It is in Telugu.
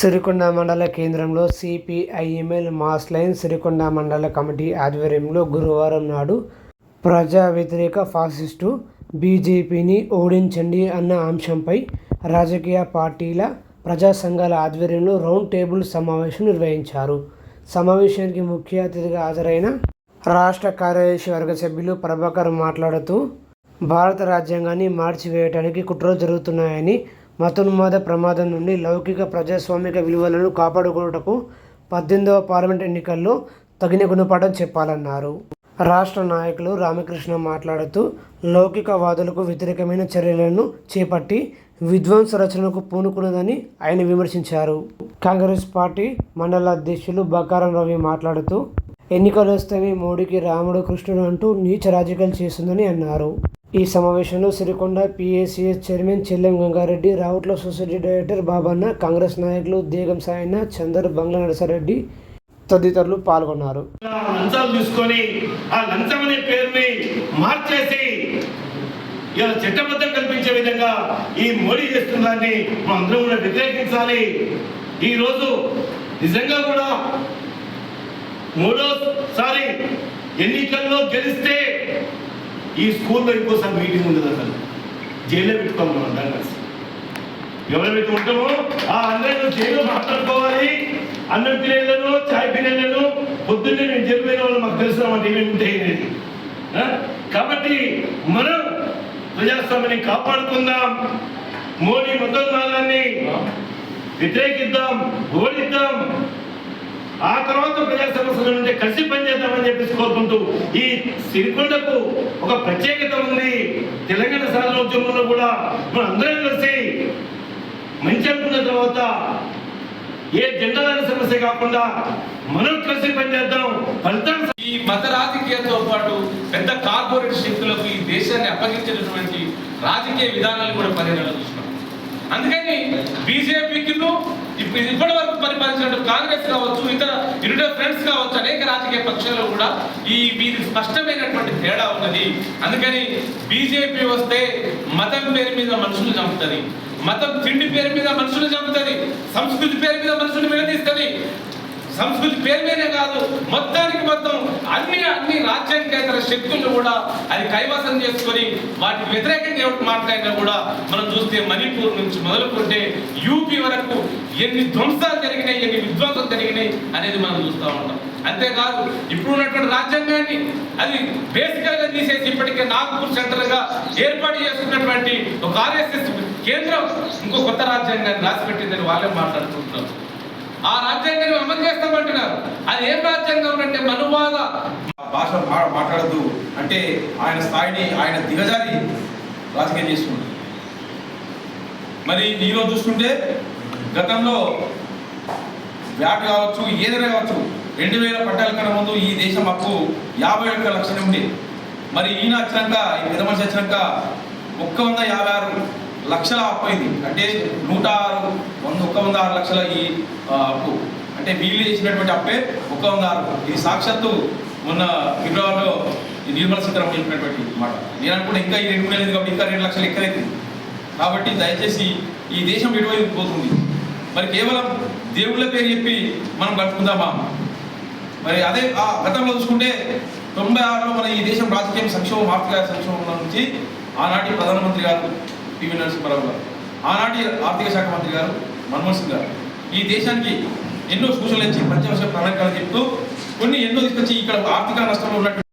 సిరికొండ మండల కేంద్రంలో సిపిఐఎంఎల్ మాస్ లైన్ సిరికొండ మండల కమిటీ ఆధ్వర్యంలో గురువారం నాడు ప్రజా వ్యతిరేక ఫాసిస్టు బీజేపీని ఓడించండి అన్న అంశంపై రాజకీయ పార్టీల ప్రజా సంఘాల ఆధ్వర్యంలో రౌండ్ టేబుల్ సమావేశం నిర్వహించారు. సమావేశానికి ముఖ్య అతిథిగా హాజరైన రాష్ట్ర కార్యదర్శి వర్గ సభ్యులు ప్రభాకర్ మాట్లాడుతూ భారత రాజ్యాంగాన్ని మార్చివేయడానికి కుట్రలు జరుగుతున్నాయని మతోన్మాద ప్రమాదం నుండి లౌకిక ప్రజాస్వామిక విలువలను కాపాడుకోవటకు పద్దెనిమిదవ పార్లమెంట్ ఎన్నికల్లో తగిన గుణపాఠం చెప్పాలన్నారు. రాష్ట్ర నాయకులు రామకృష్ణ మాట్లాడుతూ లౌకికవాదులకు వ్యతిరేకమైన చర్యలను చేపట్టి విధ్వంస రచనకు పూనుకున్నదని ఆయన విమర్శించారు. కాంగ్రెస్ పార్టీ మండల అధ్యక్షులు బకారం రవి మాట్లాడుతూ ఎన్నికలు వస్తేనే మోడీకి రాముడు కృష్ణుడు అంటూ నీచ రాజకీయాలు చేస్తుందని అన్నారు. ఈ సమావేశంలో Sirikonda PACS chairman Chellem Gangareddy Rautla society director Babanna Congress నాయకులు దేగం సాయన్న చందర్ బంగ్ల నరసారెడ్డి తదితరులు పాల్గొన్నారు. లంచాలు తీసుకొని ఆ లంచం అనే పేరుని మార్చేసి ఇలా చట్టబద్ధం కల్పించే విధంగా ఈ మోడీ చేస్తున్న దాన్ని మనం అందరం కూడా వ్యతిరేకించాలి. ఈరోజు నిజంగా కూడా మూడోసారి ఎన్నికల్లో గెలిస్తే ఈ స్కూల్లో ఇంకోసారి మీటింగ్ ఉండదు అసలు. జైల్లో పెట్టుకోవాలి మనం అందరం కలిసి. ఎవరైతే ఉంటామో ఆ అందరూ జైలు మాట్లాడుకోవాలి. అన్నం పిల్లలను చాయ్ పిల్లలను పొద్దున్నే నేను జరిపోయిన వాళ్ళు మాకు తెలుసు ఏమేమి ఉంటాయి అనేది. ఆ? కాబట్టి మనం ప్రజాస్వామ్యాన్ని కాపాడుకుందాం. మోడీ మతోన్మాదాన్ని వ్యతిరేకిద్దాం ఓడిద్దాం. ఆ తర్వాత ప్రజా సమస్యల నుండి కలిసి పనిచేద్దామని చెప్పేసి ఈ సిరికొండకు ఒక ప్రత్యేకత ఉంది. తెలంగాణ సాధనోద్యమంలో కూడా మన అందరం కలిసి మంచి అనుకున్న తర్వాత ఏ జెండాల సమస్య కాకుండా మనం కలిసి పనిచేద్దాం. ఫలితం ఈ మత రాజకీయాలతో పాటు పెద్ద కార్పొరేట్ శక్తులకు ఈ దేశాన్ని అప్పగించినటువంటి రాజకీయ విధానాలు కూడా పరిగణన అందుకని బీజేపీకి ఇప్పుడు ఇప్పటి వరకు పరిపాలించిన కాంగ్రెస్ కావచ్చు ఇతర ఇరుడ ఫ్రెండ్స్ కావచ్చు అనేక రాజకీయ పక్షాలు కూడా ఈ వీరి స్పష్టమైనటువంటి తేడా ఉన్నది. అందుకని బీజేపీ వస్తే మతం పేరు మీద మనుషులు చంపుతుంది. మతం తిండి పేరు మీద మనుషులు చంపుతుంది. సంస్కృతి పేరు సంస్కృతి పేరు మీదే కాదు మొత్తానికి మొత్తం అన్ని అన్ని రాజ్యాంగేతర శక్తులను కూడా అది కైవసం చేసుకొని వాటికి వ్యతిరేకంగా ఎవరు మాట్లాడినా కూడా మనం చూస్తే మణిపూర్ నుంచి మొదలుకుంటే యూపీ వరకు ఎన్ని ధ్వంసాలు జరిగినాయి ఎన్ని విధ్వంసం జరిగినాయి అనేది మనం చూస్తూ ఉంటాం. అంతేకాదు ఇప్పుడు ఉన్నటువంటి రాజ్యాంగాన్ని అది బేసికల్గా తీసేసి ఇప్పటికే నాగ్పూర్ సెంటర్గా ఏర్పాటు చేసుకున్నటువంటి ఒక ఆర్ఎస్ఎస్ కేంద్రం ఇంకో కొత్త రాజ్యాంగాన్ని రాసిపెట్టిందని వాళ్ళే మాట్లాడుకుంటున్నారు. ఆ రాజ్యాంగాన్ని అమలు చేస్తామంటున్నారు. అది ఏం రాజ్యాంగం అంటే మనువాద. భాష మా- మాట్లాడద్దు. అంటే ఆయన స్థాయిని ఆయన దిగజారి రాజకీయం చేస్తున్నాడు మరి నీలో చూసుకుంటే గతంలో వ్యాట్ కావచ్చు ఏదైనా కావచ్చు రెండు వేల పట్టాల కన్నా ముందు ఈ దేశం అప్పు యాభై ఒక్క లక్షలు ఉండే. మరి ఈయన వచ్చినాక ఈ పెద్ద మనిషి వచ్చినాక ఒక్క వంద యాభై ఆరు లక్షల అప్పు అయింది అంటే నూట ఆరు వంద ఒక్క వంద ఆరు లక్షల ఈ అప్పు. అంటే వీళ్ళు చేసినటువంటి అప్పే ఒక్క వంద ఆరు ఇది సాక్షాత్తు మొన్న ఫిబ్రవరిలో నిర్మల సీతారామన్ చెప్పినటువంటి మాట. నేను అనుకుంటే ఇంకా ఈ రెండు మూడు లేదు కాబట్టి ఇంకా రెండు లక్షలు ఎక్కువైతుంది కాబట్టి దయచేసి ఈ దేశం ఎటువైపు పోతుంది? మరి కేవలం దేవుళ్ళ పేరు చెప్పి మనం గడుపుకుందామా మరి అదే ఆ గతంలో చూసుకుంటే తొంభై ఆరులో మన ఈ దేశం రాజకీయం సంక్షోభం ఆర్థిక సంక్షోభంలో నుంచి ఆనాటి ప్రధానమంత్రి గారు పివి నరసింహారావు గారు ఆనాటి ఆర్థిక శాఖ మంత్రి గారు మన్మోహన్ సింగ్ గారు. ఈ దేశానికి ఎన్నో సూచనలు ఇచ్చి పంచవర్ష ప్రణాళికలు చెప్తూ కొన్ని ఎన్నో తీసుకొచ్చి ఇక్కడ ఆర్థిక నష్టంలో ఉన్నటువంటి